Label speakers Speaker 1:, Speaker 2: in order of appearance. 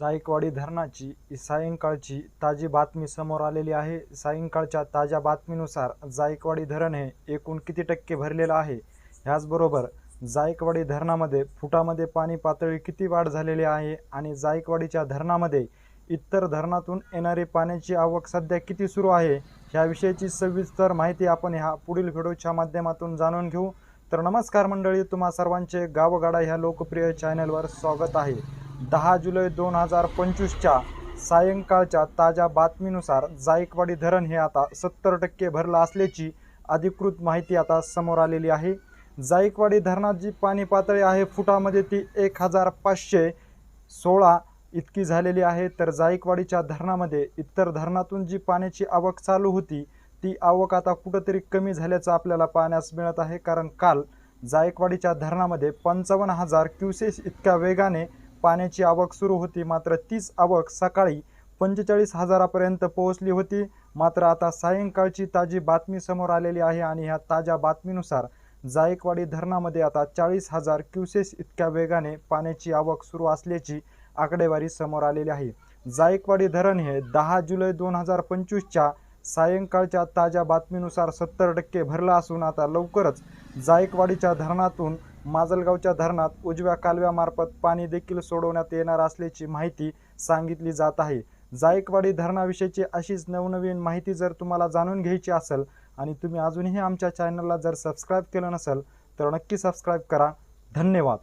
Speaker 1: जायकवाडी धरणाची सायंकाळची ताजी बातमी समोर आलेली आहे. सायंकाळच्या ताज्या बातमीनुसार जायकवाडी धरण हे एकूण किती टक्के भरलेलं आहे? ह्याचबरोबर जायकवाडी धरणामध्ये फुटामध्ये पाणी पातळी किती वाढ झालेली आहे आणि जायकवाडीच्या धरणामध्ये इतर धरणातून येणारी पाण्याची आवक सध्या किती सुरू आहे? ह्याविषयीची सविस्तर माहिती आपण ह्या पुढील व्हिडिओच्या माध्यमातून जाणून घेऊ. तर नमस्कार मंडळी तुम्हा सर्वांचे गावगाडा ह्या लोकप्रिय चॅनलवर स्वागत आहे. दहा जुलै दोन हजार पंचवीसच्या सायंकाळच्या ताज्या बातमीनुसार जायकवाडी धरण हे आता सत्तर टक्के भरलं असल्याची अधिकृत माहिती आता समोर आलेली आहे. जायकवाडी धरणात जी पाणी पातळी आहे फुटामध्ये ती एक हजार पाचशे सोळा इतकी झालेली आहे. तर जायकवाडीच्या धरणामध्ये इतर धरणातून जी पाण्याची आवक चालू होती ती आवक आता कुठंतरी कमी झाल्याचं आपल्याला पाहण्यास मिळत आहे. कारण काल जायकवाडीच्या धरणामध्ये पंचावन्न हजार क्युसेस इतक्या वेगाने पाण्याची आवक सुरू होती. मात्र तीच आवक सकाळी पंचेचाळीस हजारापर्यंत पोहोचली होती. मात्र आता सायंकाळची ताजी बातमी समोर आलेली आहे आणि ह्या ताज्या बातमीनुसार जायकवाडी धरणामध्ये आता चाळीस हजार क्युसेस इतक्या वेगाने पाण्याची आवक सुरू असल्याची आकडेवारी समोर आलेली आहे. जायकवाडी धरण हे दहा जुलै दोन हजार पंचवीसच्या सायंकाळच्या ताज्या बातमीनुसार सत्तर टक्के भरलं असून आता लवकरच जायकवाडीच्या धरणातून माजलगावच्या धरणात उजव्या कालव्यामार्फत पाणी देखील सोडवण्यात येणार असल्याची माहिती सांगितली जात आहे. जायकवाडी धरणाविषयीची अशीच नवनवीन माहिती जर तुम्हाला जाणून घ्यायची असेल आणि तुम्ही अजूनही आमच्या चॅनलला जर सबस्क्राईब केलं नसेल तर नक्की सबस्क्राईब करा. धन्यवाद.